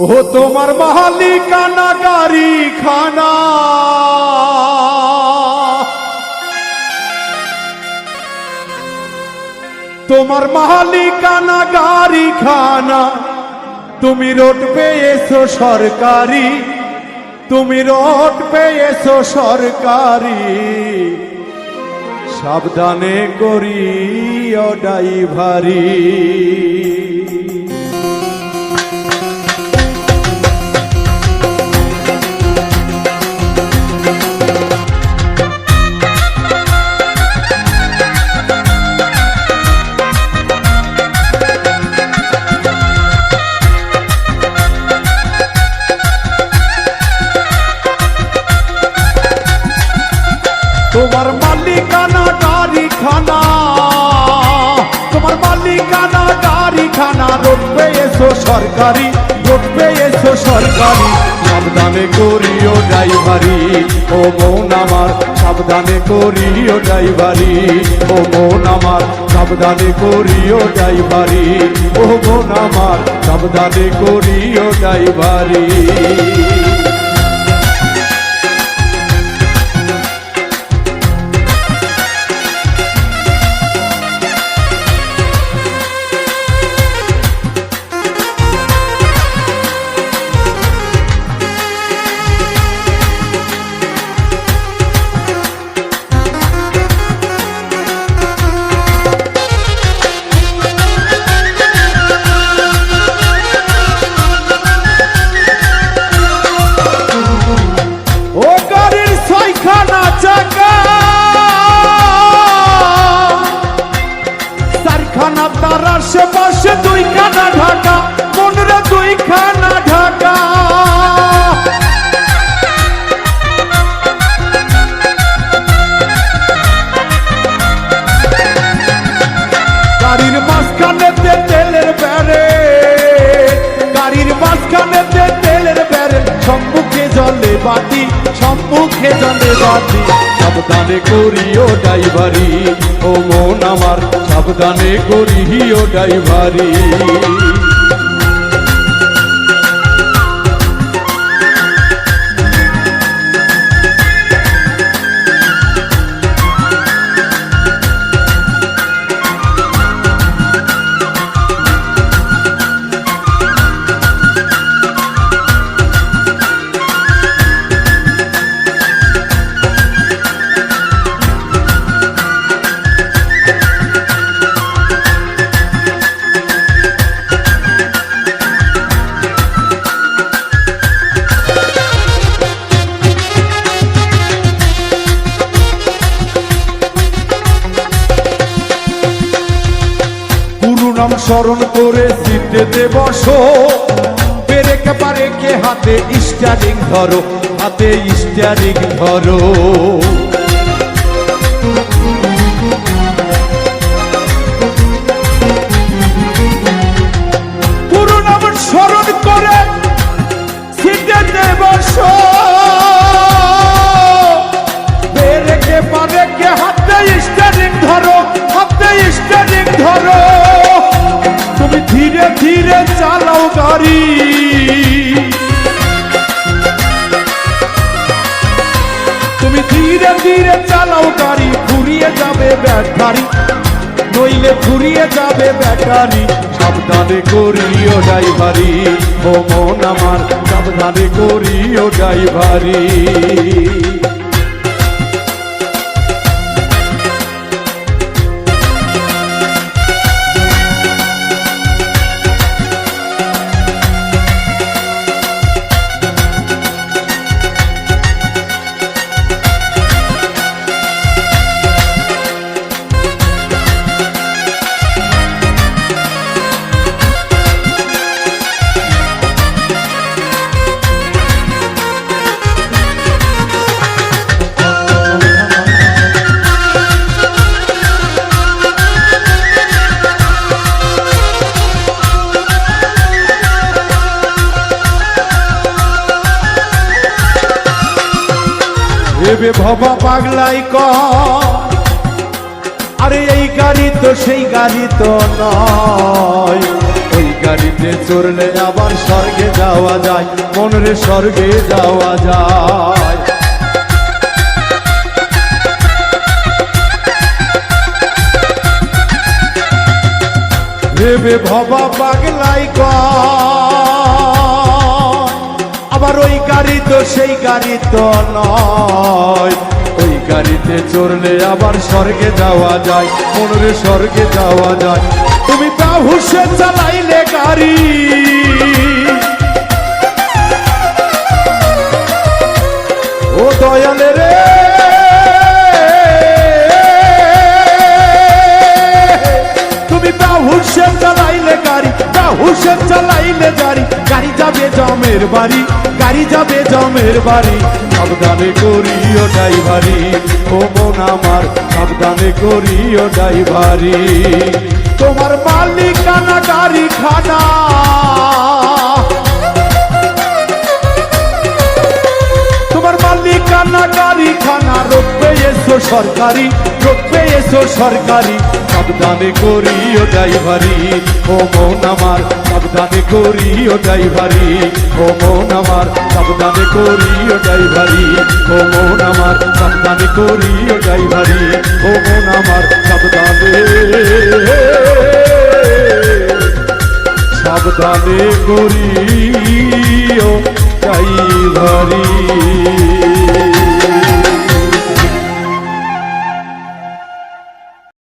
ও তোমার মালিকানা গাড়ি খানা। তোমার মালিকানা গাড়ি খানা, তুমি রোড পেয়েছ সরকারি, তুমি রোড পেয়েছ সরকারি। সাবধানে করি ও ড্রাইভারি। তোমার মালিকানা গাড়ি খানা তোমার মালিকানা গাড়ি খানা রোড পেয়েছ সরকারি, রোড পেয়েছ সরকারি। সাবধানে করিও ড্রাইভারি, ও মন আমার, সাবধানে করিও ড্রাইভারি। ও মন আমার, সাবধানে করিও ড্রাইভারি। ও মন আমার, সাবধানে করিও ড্রাইভারি। আশেপাশে দুইখানা বাতি সম্মুখে জলে বাতি। সাবধানে করিও ড্রাইভারি ও মন আমার সাবধানে করিও ড্রাইভারি। নাম স্মরণ করে সিটেতে বসো পেরেকে পারে কে হাতে স্টারিং ধরো, হাতে স্টারিং ধরো। গুরু নাম স্মরণ করে সিটেতে বসো ধীরে চালাও গাড়ি। তুমি ধীরে ধীরে চালাও গাড়ি, ঘুরিয়ে যাবে ব্যাটারি নইলে ঘুরিয়ে যাবে ব্যাটারি সাবধানে করিও ড্রাইভারি, ও মন আমার, সাবধানে করিও ড্রাইভারি। ভেবে ভবা পাগলাই ক আরে এই গাড়ি তো সেই গাড়ি তো নয়। ওই গাড়িতে চড়লে আবার স্বর্গে যাওয়া যায়, মনের স্বর্গে যাওয়া যায়। ভেবে ভবা পাগলাই কয় আবার ওই গাড়ি তো সেই গাড়ি তো নয়। ওই গাড়িতে চড়লে আবার স্বর্গে যাওয়া যায়, মনের স্বর্গে যাওয়া যায়। তুমি বাহুসে চালাইলে গাড়ি। ও দয়ালে রে। তুমি বাহুসে চালাইলে গাড়ি বাহুসে চালাইলে গাড়ি। গাড়ি যাবে জমের বাড়ি। গাড়ি যাবে জমের বাড়ি। সাবধানে করিও ড্রাইভারি। ও মন আমার, সাবধানে করিও ড্রাইভারি। তোমার মালিকানা গাড়ি খানা তোমার খানা সরকারি, রোপে এসো সরকারি। সাবধানে করিও ড্রাইভারি। ও মন আমার সাবধানে করিও ড্রাইভারি ও মন আমার, সাবধানে করিও ড্রাইভারি ও মন আমার, সাবধানে করিও ড্রাইভারি ও মন আমার, সাবধানে। সাবধানে করিও ড্রাইভারি।